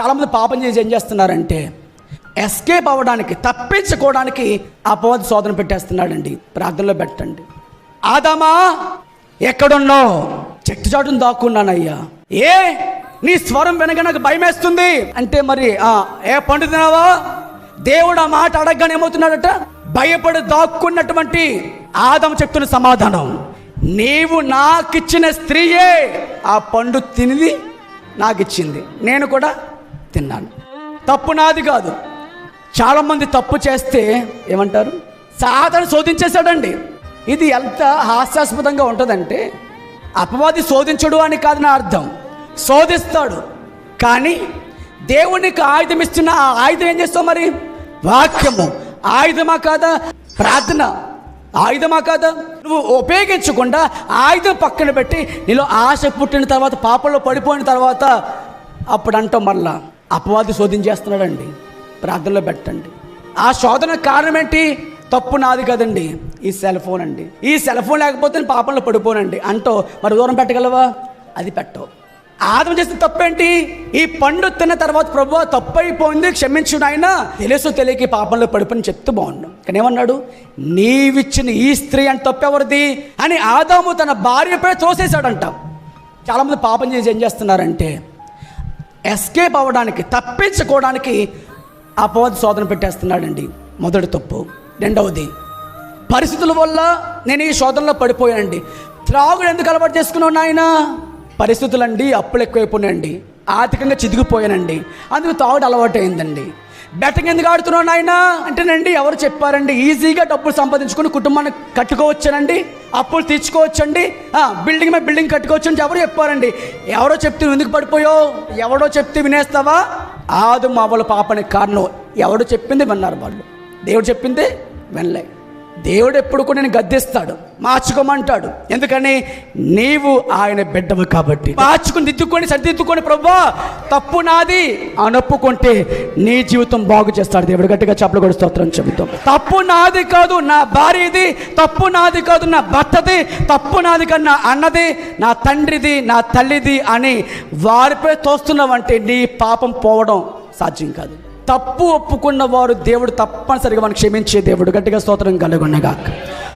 చాలామంది పాపం చేసి ఏం చేస్తున్నారంటే ఎస్కేప్ అవ్వడానికి తప్పించుకోవడానికి అపవాది శోధన పెట్టేస్తున్నాడండి. ప్రార్థనలో పెట్టండి. ఆదామా ఎక్కడున్నావు? చెట్టు చాటును దాక్కున్నానయ్యా. ఏ నీ స్వరం వినగా నాకు భయం వేస్తుంది అంటే మరి ఆ, ఏ పండు తినావా దేవుడు ఆ మాట అడగగానే ఏమవుతున్నాడట? భయపడి దాక్కున్నటువంటి ఆదమ చెప్తున్న సమాధానం. నీవు నాకిచ్చిన స్త్రీయే ఆ పండు తినిది నాకు ఇచ్చింది నేను కూడా తిన్నాను. తప్పు నాది కాదు. చాలామంది తప్పు చేస్తే ఏమంటారు? సాధన శోధించేశాడండి. ఇది ఎంత హాస్యాస్పదంగా ఉంటుందంటే అపవాది శోధించడు అని కాదు నా అర్థం. శోధిస్తాడు. కానీ దేవునికి ఆయుధం ఇస్తున్న ఆ ఆయుధం ఏం చేస్తావు మరి? వాక్యము. ఆయుధమా కాదా? ప్రార్థన. ఆయుధమా కాదా? నువ్వు ఉపయోగించకుండా ఆయుధం పక్కన పెట్టి నీలో ఆశ పుట్టిన తర్వాత పాపంలో పడిపోయిన తర్వాత అప్పుడు అంటాం మళ్ళా అపవాది శోధించేస్తున్నాడండి. ప్రార్థనలో పెట్టండి. ఆ శోధన కారణం ఏంటి? తప్పు నాది కదండి. ఈ సెల్ ఫోన్ అండి. ఈ సెల్ ఫోన్ లేకపోతే నేను పాపంలో పడిపోనండి. అంటో మరి దూరం పెట్టగలవా? అది పెట్టవు. ఆదం చేసిన తప్పేంటి ఈ పండు తిన్న తర్వాత ప్రభు తప్పైపోయింది క్షమించు ఆయన. తెలుసు తెలియక పాపంలో పడిపోయిన చెప్తూ బాగుండు. కానీ ఏమన్నాడు? నీవిచ్చిన ఈ స్త్రీ అంటే తప్పెవరిది అని ఆదాము తన భార్యపై తోసేశాడంట. చాలామంది పాపం చేసి ఏం చేస్తున్నారంటే ఎస్కేప్ అవ్వడానికి తప్పించుకోవడానికి అపవాది శోధన పెట్టేస్తున్నాడండి. మొదటి తప్పు. రెండవది పరిస్థితుల వల్ల నేను ఈ శోధనలో పడిపోయానండి. త్రాగుడు ఎందుకు అలవాటు చేసుకున్నావు నాయన? పరిస్థితులండి అప్పులు ఎక్కువైపోయినాయండి. ఆర్థికంగా చిదిగిపోయానండి. అందుకు తాగుడు అలవాటు అయిందండి బెట్టింగ్ ఎందుకు ఆడుతున్నావు నాయన? అంటేనండి ఎవరు చెప్పారండి? ఈజీగా డబ్బులు సంపాదించుకుని కుటుంబాన్ని కట్టుకోవచ్చానండి. అప్పులు తీర్చుకోవచ్చండి. బిల్డింగ్ మీద బిల్డింగ్ కట్టుకోవచ్చు అంటే ఎవరు చెప్పారండి? ఎవరో చెప్తే ఎందుకు పడిపోయావు? ఎవడో చెప్తే వినేస్తావా? ఆదు మావల పాపనికి కారణం ఎవడు చెప్పింది విన్నారు వాళ్ళు. దేవుడు చెప్పింది వినలే. దేవుడు ఎప్పుడు కూడా నేను గద్దిస్తాడు. మార్చుకోమంటాడు. ఎందుకని? నీవు ఆయన బిడ్డవు కాబట్టి. మార్చుకుని దిద్దుకొని సరిదిద్దుకొని ప్రభా తప్పు నాది. అని ఒప్పుకుంటే నీ జీవితం బాగు చేస్తాడు దేవుడు. గట్టిగా చెప్పలు కూడా స్తోత్రం చెబుతాం. తప్పు నాది కాదు నా భార్యది. తప్పు నాది కాదు నా భర్తది. తప్పు నాది కాదు నా అన్నది. నా తండ్రిది నా తల్లిది అని వారిపై తోస్తున్నావంటే నీ పాపం పోవడం సాధ్యం కాదు. తప్పు ఒప్పుకున్న వారు దేవుడు తప్పనిసరిగా మనం క్షమించే దేవుడు. గట్టిగా స్తోత్రం కలుగునగాక.